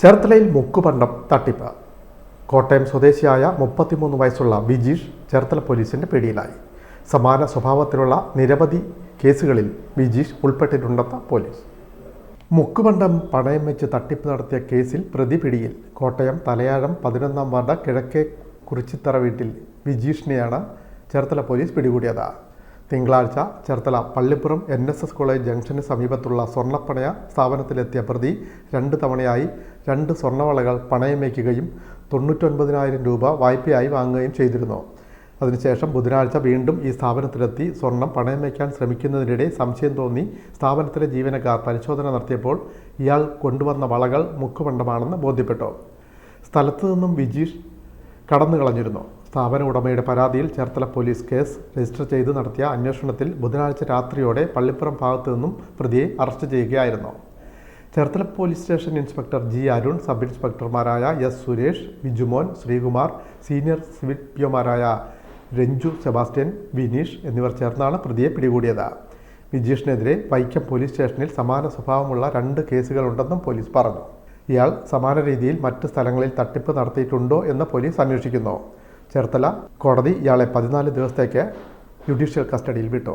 ചേർത്തലയിൽ മുക്കുപണ്ടം തട്ടിപ്പ്. കോട്ടയം സ്വദേശിയായ മുപ്പത്തിമൂന്ന് വയസ്സുള്ള ബിജീഷ് ചേർത്തല പോലീസിന്റെ പിടിയിലായി. സമാന സ്വഭാവത്തിലുള്ള നിരവധി കേസുകളിൽ ബിജീഷ് ഉൾപ്പെട്ടിട്ടുണ്ടെന്ന് പോലീസ്. മുക്കുപണ്ടം പണയം വെച്ച് തട്ടിപ്പ് നടത്തിയ കേസിൽ പ്രതി പിടിയിൽ. കോട്ടയം തലയാഴം പതിനൊന്നാം വാർഡ് കിഴക്കേ കുറിച്ചിത്തറ വീട്ടിൽ ബിജീഷിനെയാണ് ചേർത്തല പോലീസ് പിടികൂടിയത്. തിങ്കളാഴ്ച Cherthala Pallippuram N S S college junction സമീപത്തുള്ള സ്വർണപ്പണയ സ്ഥാപനത്തിലെത്തിയ പ്രതി രണ്ട് തവണയായി രണ്ട് സ്വർണവളകൾ പണയം വയ്ക്കുകയും തൊണ്ണൂറ്റൊൻപതിനായിരം രൂപ വായ്പയായി വാങ്ങുകയും ചെയ്തിരുന്നു. അതിനുശേഷം ബുധനാഴ്ച വീണ്ടും ഈ സ്ഥാപനത്തിലെത്തി സ്വർണം പണയം വയ്ക്കാൻ ശ്രമിക്കുന്നതിനിടെ സംശയം തോന്നി സ്ഥാപനത്തിലെ ജീവനക്കാർ പരിശോധന നടത്തിയപ്പോൾ ഇയാൾ കൊണ്ടുവന്ന വളകൾ മുക്കുപണ്ടമാണെന്ന് ബോധ്യപ്പെട്ടു. സ്ഥലത്തു നിന്നും വിജീഷ് കടന്നു കളഞ്ഞിരുന്നു സ്ഥാപന ഉടമയുടെ പരാതിയിൽ ചേർത്തല പോലീസ് കേസ് രജിസ്റ്റർ ചെയ്ത് നടത്തിയ അന്വേഷണത്തിൽ ബുധനാഴ്ച രാത്രിയോടെ പള്ളിപ്പുറം ഭാഗത്തു നിന്നും പ്രതിയെ അറസ്റ്റ് ചെയ്യുകയായിരുന്നു. Cherthala police station inspector G Arun sub ഇൻസ്പെക്ടർമാരായ S Suresh Bijumon Sreekumar senior civil പിഒമാരായ Ranju Sebastian Vineesh എന്നിവർ ചേർന്നാണ് പ്രതിയെ പിടികൂടിയത്. വിജീഷിനെതിരെ വൈക്കം പോലീസ് സ്റ്റേഷനിൽ സമാന സ്വഭാവമുള്ള രണ്ട് കേസുകളുണ്ടെന്നും പോലീസ് പറഞ്ഞു. ഇയാൾ സമാന രീതിയിൽ മറ്റ് സ്ഥലങ്ങളിൽ തട്ടിപ്പ് നടത്തിയിട്ടുണ്ടോ എന്ന് പോലീസ് അന്വേഷിക്കുന്നു. ചേർത്തല കോടതി ഇയാളെ പതിനാല് ദിവസത്തേക്ക് ജുഡീഷ്യൽ കസ്റ്റഡിയിൽ വിട്ടു.